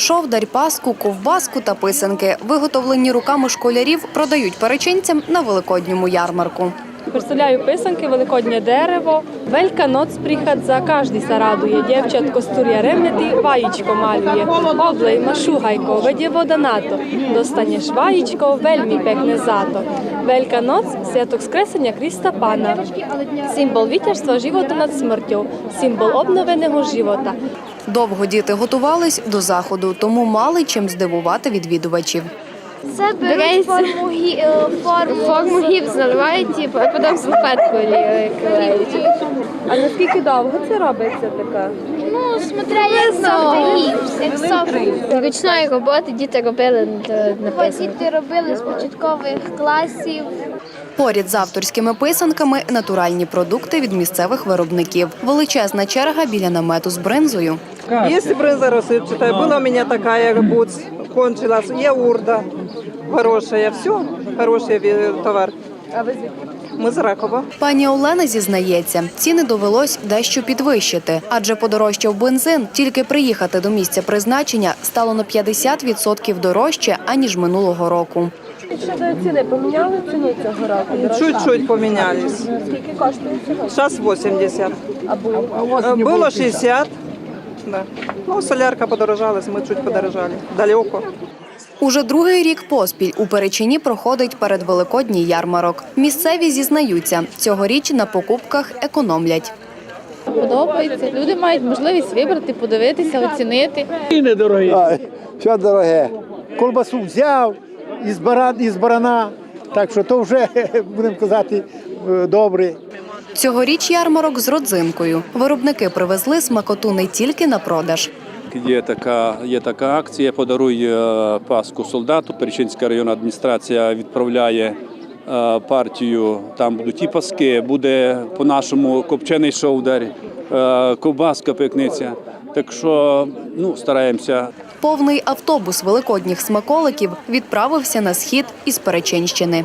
Шовдар, паску, ковбаску та писанки, виготовлені руками школярів, продають перечинцям на великодньому ярмарку. Представляю писанки, великоднє дерево. Прихадza, každý sa raduje. Djevčatko sturja remeti, vajičko maluje. Oblej mašuhajko, vedje voda na to. Dostaneš vajičko, veľmi pekne zato. Veľká noc, святок скресення Krista Pana. Символ витяжства života над смертю, символ обновеного života. Довго діти готувались до заходу, тому мали чим здивувати відвідувачів. Це беруть форму, гі- е, форму, Форму гіпс наливають, типу, а потім салфеткою клеють. А наскільки довго це робиться таке? Ну, смотря як софти гіпс, як софти. Ручної роботи діти робили е, написано. Діти робили з початкових класів. Поряд з авторськими писанками натуральні продукти від місцевих виробників. Величезна черга біля намету з бринзою. Есть брынза рассыпчатая, была у меня такая рыбуц, кончилась, є урда хорошая, все, хороший ве- товар. А ви звідки? Мы з Ракова. Пані Олена зізнається, ціни довелось дещо підвищити, адже подорожчав бензин. Тільки приїхати до місця призначення стало на 50% дорожче аніж минулого року. Щодо ціни поміняли ціну цього року? Чуть-чуть помінялись. Скільки коштує цього? Зараз 80. А було? Було 60. Да. Ну, солярка подорожалась, ми чуть подорожали. Далеко. Уже другий рік поспіль у Перечині проходить передвеликодній ярмарок. Місцеві зізнаються, цьогоріч на покупках економлять. подобається. Люди мають можливість вибрати, подивитися, оцінити. І А, все дороге. Колбасу взяв із, баран, із барана, так що то вже, будемо казати, е, добре. Цьогоріч ярмарок з родзинкою. Виробники привезли смакоту не тільки на продаж. Є така, є така акція Подаруй е, Паску солдату. Перечинська районна адміністрація відправляє е, партію. Там будуть і паски, буде по-нашому копчений шовдар, е, ковбаска пекниця. Так що ну, стараємося Повний автобус великодніх смаколиків відправився на схід із Перечинщини.